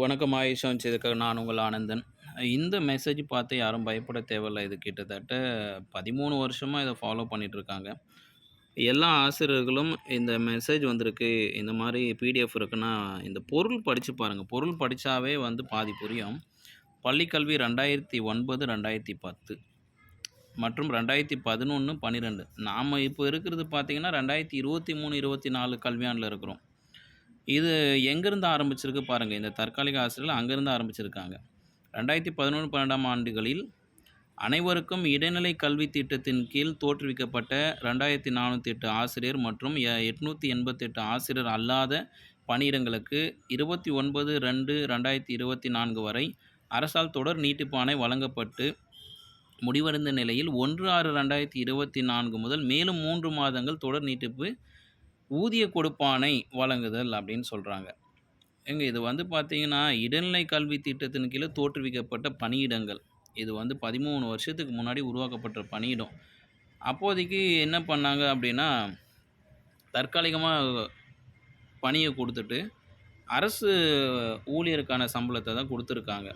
வணக்கம் ஆயுஷம் வச்சதுக்காக நான் உங்கள் ஆனந்தன். இந்த மெசேஜ் பார்த்து யாரும் பயப்பட தேவையில்ல. இது கிட்டத்தட்ட பதிமூணு வருஷமாக இதை ஃபாலோ பண்ணிகிட்ருக்காங்க எல்லா ஆசிரியர்களும் இந்த மெசேஜ் வந்திருக்கு, இந்த மாதிரி பிடிஎஃப் இருக்குன்னா, இந்த பொருள் படித்து பாருங்கள் பொருள் படித்தாவே வந்து பாதி புரியும். பள்ளிக்கல்வி 2009, 2010 மற்றும் 2011, 12 நாம இப்போ இருக்கிறது பார்த்தீங்கன்னா, 2023, 24 கல்வியாண்டுல இருக்கிறோம். இது எங்கேருந்து ஆரம்பிச்சிருக்கு பாருங்கள் இந்த தற்காலிக ஆசிரியர்கள் அங்கேருந்து ஆரம்பிச்சிருக்காங்க. ரெண்டாயிரத்தி பதினொன்று பன்னெண்டாம் ஆண்டுகளில் அனைவருக்கும் இடைநிலை கல்வி திட்டத்தின் கீழ் தோற்றுவிக்கப்பட்ட ரெண்டாயிரத்தி நானூற்றி எட்டு ஆசிரியர் மற்றும் எட்நூற்றி எண்பத்தெட்டு ஆசிரியர் அல்லாத பணியிடங்களுக்கு இருபத்தி ஒன்பது ரெண்டு ரெண்டாயிரத்தி இருபத்தி நான்கு வரை அரசால் தொடர் நீட்டிப்பானை வழங்கப்பட்டு முடிவடைந்த நிலையில் ஒன்று ஆறு ரெண்டாயிரத்தி இருபத்தி நான்கு முதல் மேலும் மூன்று மாதங்கள் தொடர் நீட்டிப்பு ஊதிய கொடுப்பானை வழங்குதல் அப்படின்னு சொல்கிறாங்க ஏங்க இது வந்து பார்த்தீங்கன்னா, இடைநிலை கல்வி திட்டத்தின் கீழே தோற்றுவிக்கப்பட்ட பணியிடங்கள். இது வந்து 13 வருஷத்துக்கு முன்னாடி உருவாக்கப்பட்ட பணியிடம். அப்போதைக்கு என்ன பண்ணாங்க அப்படின்னா, தற்காலிகமாக பணியை கொடுத்துட்டு அரசு ஊழியருக்கான சம்பளத்தை தான் கொடுத்துருக்காங்க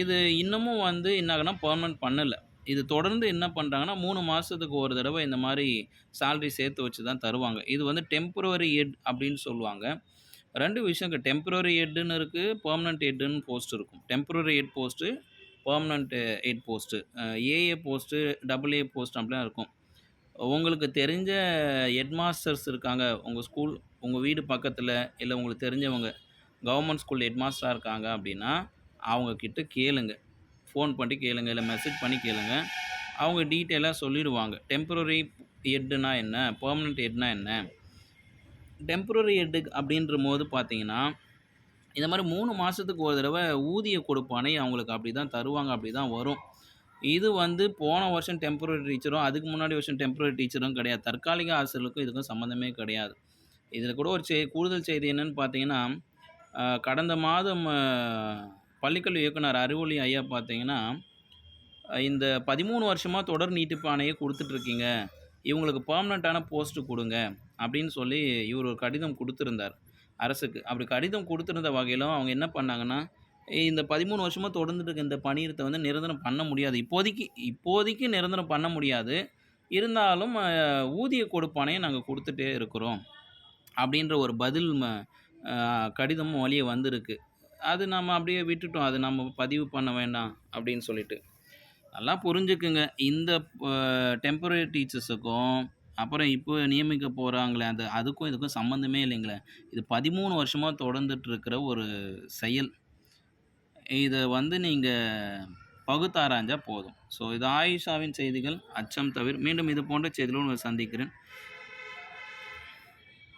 இது இன்னமும் வந்து என்னாகனா பர்மனெண்ட் பண்ணலை இது தொடர்ந்து என்ன பண்ணுறாங்கன்னா மூணு மாதத்துக்கு ஒரு தடவை இந்த மாதிரி சேல்ரி சேர்த்து வச்சு தான் தருவாங்க. இது வந்து டெம்ப்ரவரி எட் அப்படின்னு சொல்லுவாங்க. ரெண்டு விஷயம் டெம்ப்ரவரி எட்டுன்னு இருக்குது இருக்கு, பெர்மனன்ட் போஸ்ட் இருக்கும். டெம்ப்ரவரி எட் post, permanent Ed post. A A post, double A post அப்படிலாம் இருக்கும். உங்களுக்கு தெரிஞ்ச ஹெட் மாஸ்டர்ஸ் இருக்காங்க. உங்கள் ஸ்கூல் உங்கள் வீடு பக்கத்தில் இல்லை உங்களுக்கு தெரிஞ்சவங்க கவர்மெண்ட் ஸ்கூல் ஹெட் மாஸ்டராக இருக்காங்க அப்படின்னா, அவங்கக்கிட்ட கேளுங்கள் கேளுங்க. ஃபோன் பண்ணி கேளுங்க, இல்லை மெசேஜ் பண்ணி கேளுங்க. அவங்க டீட்டெயிலாக சொல்லிடுவாங்க. டெம்பரரி ஹெட்னா என்ன? பர்மனெண்ட் ஹெட்னா என்ன? டெம்பரரி ஹெட்டு அப்படின்ற போது பார்த்தீங்கன்னா, இந்த மாதிரி மூணு மாதத்துக்கு ஒரு தடவை ஊதிய கொடுப்பானை அவங்களுக்கு அப்படி தான் தருவாங்க. அப்படி தான் வரும். இது வந்து போன வருஷம் டெம்பரரி டீச்சரும், அதுக்கு முன்னாடி வருஷம் டெம்பரரி டீச்சரும் கிடையாது. தற்காலிக ஆசிரியர்களுக்கும் இதுக்கும் சம்மந்தமே கிடையாது. இதில் கூட ஒரு செ கூடுதல் செய்தி என்னன்னு பார்த்தீங்கன்னா, கடந்த மாதம் பள்ளிக்கல்வி இயக்குனர் அறிவொளி ஐயா பார்த்தீங்கன்னா, இந்த பதிமூணு வருஷமாக தொடர் நீட்டிப்பு ஆணையை கொடுத்துட்ருக்கீங்க இவங்களுக்கு பெர்மனன்ட்டான போஸ்ட்டு கொடுங்க அப்படின்னு சொல்லி இவர் ஒரு கடிதம் கொடுத்துருந்தார் அரசுக்கு. அப்படி கடிதம் கொடுத்துருந்த வகையிலும் அவங்க என்ன பண்ணாங்கன்னா, இந்த பதிமூணு வருஷமாக தொடர்ந்துட்டு இருக்க இந்த பணியிடத்தை வந்து நிரந்தரம் பண்ண முடியாது. இப்போதைக்கு இப்போதைக்கு நிரந்தரம் பண்ண முடியாது. இருந்தாலும் ஊதிய கொடுப்பாணைய நாங்கள் கொடுத்துட்டே இருக்கிறோம். அப்படின்ற ஒரு பதில் கடிதமும் வழியே வந்திருக்கு. அது நம்ம அப்படியே விட்டுட்டோம். அது நம்ம பதிவு பண்ண வேண்டாம் அப்படின்னு சொல்லிட்டு. நல்லா புரிஞ்சுக்குங்க. இந்த டெம்பரரி டீச்சர்ஸுக்கும், அப்புறம் இப்போ நியமிக்க போகிறாங்களே அந்த அதுக்கும் இதுக்கும் சம்மந்தமே இல்லைங்களே. இது பதிமூணு வருஷமாக தொடர்ந்துட்டுருக்கிற ஒரு செயல். இதை வந்து நீங்கள் பகுத்தாராய்ஞ்சால் போதும். ஸோ இது ஆயிஷாவின் செய்திகள், அச்சம் தவிர மீண்டும் இது போன்ற செய்திகளும் சந்திக்கிறேன்.